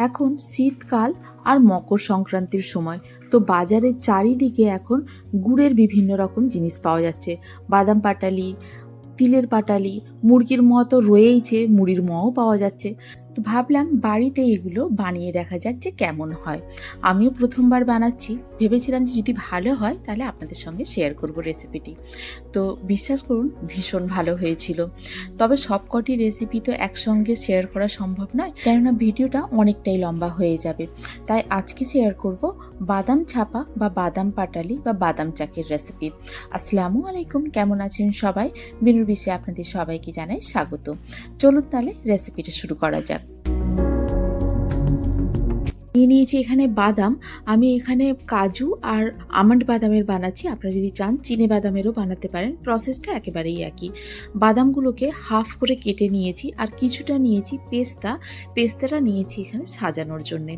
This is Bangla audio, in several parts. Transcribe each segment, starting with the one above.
এখন শীতকাল আর মকর সংক্রান্তির সময়। তো বাজারের চারিদিকে এখন গুড়ের বিভিন্ন রকম জিনিস পাওয়া যাচ্ছে। বাদাম পাটালি, তিলের পাটালি, মুরগির ম তো রয়েইছে, মুড়ির মও পাওয়া যাচ্ছে। তো ভাবলাম বাড়িতে এগুলো বানিয়ে দেখা যাক যে কেমন হয়। আমিও প্রথমবার বানাচ্ছি। ভেবেছিলাম যে যদি ভালো হয়, তাহলে আপনাদের সঙ্গে শেয়ার করব রেসিপিটি তো বিশ্বাস করুন, ভীষণ ভালো হয়েছিল। তবে সবকটি রেসিপি তো একসঙ্গে শেয়ার করা সম্ভব নয়, কেননা ভিডিওটা অনেকটাই লম্বা হয়ে যাবে। তাই আজকে শেয়ার করব বাদাম ছাপা বা বাদাম পাটালি বা বাদাম চাকের রেসিপি আসসালামু আলাইকুম, কেমন আছেন সবাই? বিনুর বিষয়ে আপনাদের সবাইকে জানাই স্বাগত। চলুন তাহলে রেসিপিটা শুরু করা যাক। নিয়ে নিয়েছি এখানে বাদাম। আমি এখানে কাজু আর আমন্ড বাদামের বানাচ্ছি। আপনারা যদি চান, চিনে বাদামেরও বানাতে পারেন। প্রসেসটা একেবারেই একই। বাদামগুলোকে হাফ করে কেটে নিয়েছি আর কিছুটা নিয়েছি পেস্তা। পেস্তাটা নিয়েছি এখানে সাজানোর জন্যে।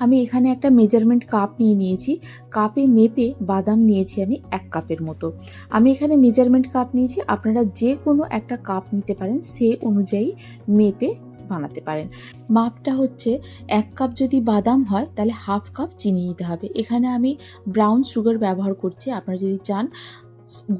আমি এখানে একটা মেজারমেন্ট কাপ নিয়ে নিয়েছি। কাপে মেপে বাদাম নিয়েছি আমি এক কাপের মতো। আমি এখানে মেজারমেন্ট কাপ নিয়েছি। আপনারা যে কোনো একটা কাপ নিতে পারেন, সে অনুযায়ী মেপে বানাতে পারেন। মাপটা হচ্ছে এক কাপ যদি বাদাম হয়, তাহলে হাফ কাপ চিনি নিতে হবে। এখানে আমি ব্রাউন সুগার ব্যবহার করছি। আপনারা যদি চান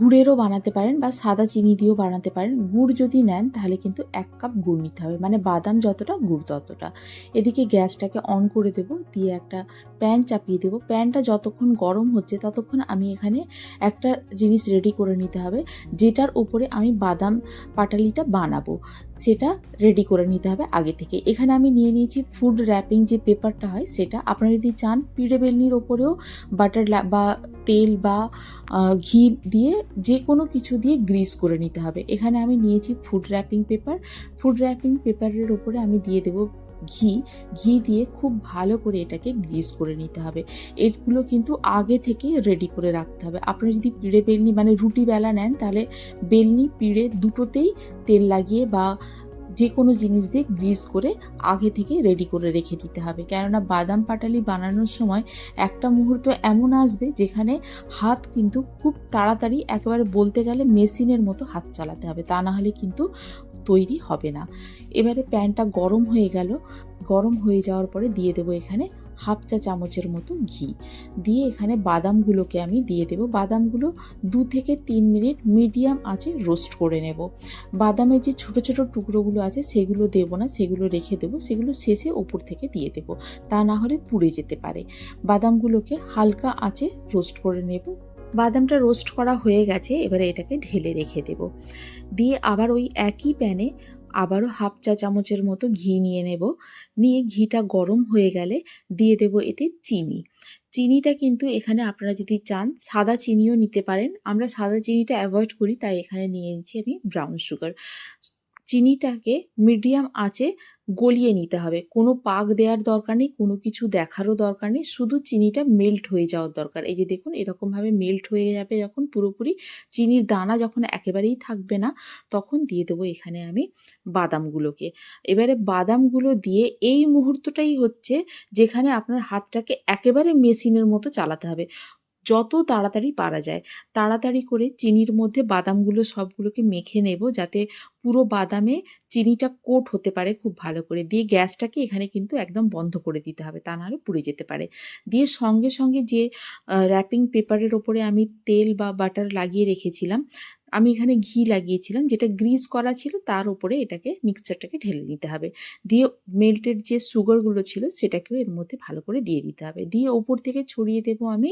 গুড়েরও বানাতে পারেন বা সাদা চিনি দিয়েও বানাতে পারেন। গুড় যদি নেন, তাহলে কিন্তু এক কাপ গুড় নিতে হবে। মানে বাদাম যতটা, গুড় ততটা। এদিকে গ্যাসটাকে অন করে দেব, দিয়ে একটা প্যান চাপিয়ে দেবো। প্যানটা যতক্ষণ গরম হচ্ছে, ততক্ষণ আমি এখানে একটা জিনিস রেডি করে নিতে হবে, যেটার উপরে আমি বাদাম পাটালিটা বানাবো। সেটা রেডি করে নিতে হবে আগে থেকে। এখানে আমি নিয়ে নিয়েছি ফুড র্যাপিং যে পেপারটা হয়, সেটা। আপনারা যদি চান, পিড়ে বেলনির ওপরেও বাটার বা তেল বা ঘি দিয়ে যে কোনো কিছু দিয়ে গ্রিস করে নিতে হবে। এখানে আমি নিয়েছি food wrapping paper food wrapping পেপারের ওপরে আমি দিয়ে দেবো ঘি। ঘি দিয়ে খুব ভালো করে এটাকে গ্রিস করে নিতে হবে। এগুলো কিন্তু আগে থেকে রেডি করে রাখতে হবে। আপনি যদি পিঁড়ে বেলনি মানে রুটি বেলা নেন, তাহলে বেলনি পিঁড়ে দুটোতেই তেল লাগিয়ে বা যে কোনো জিনিস দিয়ে গ্রিজ করে আগে থেকে রেডি করে রেখে দিতে হবে। কেননা বাদাম পাটালি বানানোর সময় একটা মুহূর্ত এমন আসবে যেখানে হাত কিন্তু খুব তাড়াতাড়ি একেবারে বলতে গেলে মেশিনের মতো হাত চালাতে হবে। তা না হলে কিন্তু তৈরি হবে না। এবারে প্যানটা গরম হয়ে গেল। গরম হয়ে যাওয়ার পরে দিয়ে দেবো এখানে হাফ চা চামচের মতো ঘি। দিয়ে এখানে বাদামগুলোকে আমি দিয়ে দেবো। বাদামগুলো দু থেকে তিন মিনিট মিডিয়াম আঁচে রোস্ট করে নেব। বাদামের যে ছোট ছোট টুকরোগুলো আছে, সেগুলো দেবো না, সেগুলো রেখে দেবো। সেগুলো শেষে ওপর থেকে দিয়ে দেবো। তা না হলে পুড়ে যেতে পারে। বাদামগুলোকে হালকা আঁচে রোস্ট করে নেব। বাদামটা রোস্ট করা হয়ে গেছে, এবারে এটাকে ঢেলে রেখে দেব। দিয়ে আবার ওই একই প্যানে আবারও হাফ চা চামচের মতো ঘি নিয়ে নেব। নিয়ে ঘিটা গরম হয়ে গেলে দিয়ে দেব এতে চিনি। চিনিটা কিন্তু এখানে আপনারা যদি চান সাদা চিনিও নিতে পারেন। আমরা সাদা চিনিটা অ্যাভয়েড করি, তাই এখানে নিয়ে নিচ্ছি আমি ব্রাউন সুগার চিনিটাকে মিডিয়াম আঁচে গলিয়ে নিতে হবে। কোনো পাক দেওয়ার দরকার নেই, কোনো কিছু দেখারও দরকার নেই, শুধু চিনিটা মেল্ট হয়ে যাওয়ার দরকার। এই যে দেখুন, এরকমভাবে মেল্ট হয়ে যাবে যখন পুরোপুরি চিনির দানা যখন একেবারেই থাকবে না, তখন দিয়ে দেবো এখানে আমি বাদামগুলোকে। এবারে বাদামগুলো দিয়ে এই মুহূর্তটাই হচ্ছে যেখানে আপনার হাতটাকে একেবারে মেশিনের মতো চালাতে হবে। যত তাড়াতাড়ি পারা যায়, তাড়াতাড়ি করে চিনির মধ্যে বাদামগুলো সবগুলোকে মেখে নেব যাতে পুরো বাদামে চিনিটা কোট হতে পারে খুব ভালো করে। দিয়ে গ্যাসটাকে এখানে কিন্তু একদম বন্ধ করে দিতে হবে, তা নাহলে পুড়ে যেতে পারে। দিয়ে সঙ্গে সঙ্গে যে র্যাপিং পেপারের ওপরে আমি তেল বা বাটার লাগিয়ে রেখেছিলাম আমি এখানে ঘি লাগিয়েছিলাম, যেটা গ্রিজ করা ছিল, তার উপরে এটাকে মিক্সচারটাকে ঢেলে নিতে হবে। দিয়ে মেল্টেড যে সুগারগুলো ছিল, সেটাকেও এর মধ্যে ভালো করে দিয়ে দিতে হবে। দিয়ে ওপর থেকে ছড়িয়ে দেবো আমি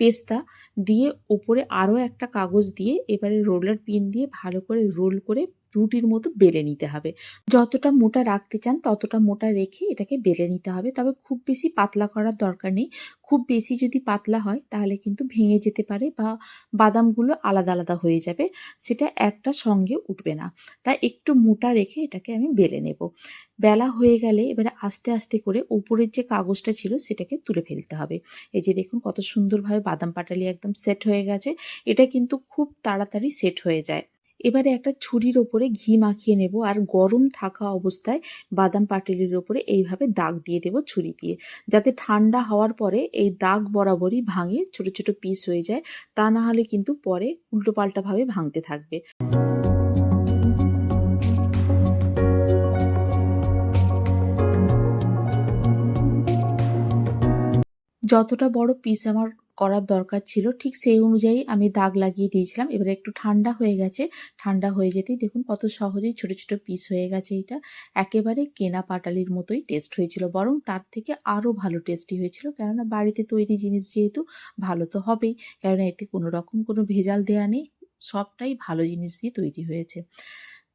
পেস্তা। দিয়ে ওপরে আরও একটা কাগজ দিয়ে এবারে রোলার পিন দিয়ে ভালো করে রোল করে রুটির মতো বেলে নিতে হবে। যতটা মোটা রাখতে চান ততটা মোটা রেখে এটাকে বেলে নিতে হবে। তবে খুব বেশি পাতলা করার দরকার নেই। খুব বেশি যদি পাতলা হয় তাহলে কিন্তু ভেঙে যেতে পারে বা বাদামগুলো আলাদা আলাদা হয়ে যাবে। সেটা একটা সঙ্গে উঠবে না। তাই একটু মোটা রেখে এটাকে আমি বেলে নেব। বেলা হয়ে গেলে এবারে আস্তে আস্তে করে উপরের যে কাগজটা ছিল সেটাকে তুলে ফেলতে হবে। এই যে দেখুন কত সুন্দরভাবে বাদাম পাটালি একদম সেট হয়ে গেছে। এটা কিন্তু খুব তাড়াতাড়ি সেট হয়ে যায়। এবারে একটা ছুরির ওপরে ঘি মাখিয়ে নেব আর গরম থাকা অবস্থায় বাদাম পাটালির ওপরে এইভাবে দাগ দিয়ে দেব ছুরি দিয়ে। যাতে ঠান্ডা হওয়ার পরে এই দাগ বরাবরই ভাঙে, ছোট ছোট পিস হয়ে যায়, তা না হলে কিন্তু পরে উল্টোপাল্টাভাবে ভাঙতে থাকবে। যতটা বড় পিস আমার করার দরকার ছিল ঠিক সেই অনুযায়ী আমি দাগ লাগিয়ে দিয়েছিলাম। এবারে একটু ঠান্ডা হয়ে গেছে। ঠান্ডা হয়ে যেতেই দেখুন কত সহজেই ছোট, ছোট পিস হয়ে গেছে এটা একেবারে কেনা পাটালির মতোই টেস্ট হয়েছিল। বরং তার থেকে আরও ভালো টেস্টি হয়েছিল। কেননা বাড়িতে তৈরি জিনিস যেহেতু ভালো তো হবেই। কেননা এতে কোনো রকম কোনো ভেজাল দেয়া নেই। সবটাই ভালো জিনিস দিয়ে তৈরি হয়েছে।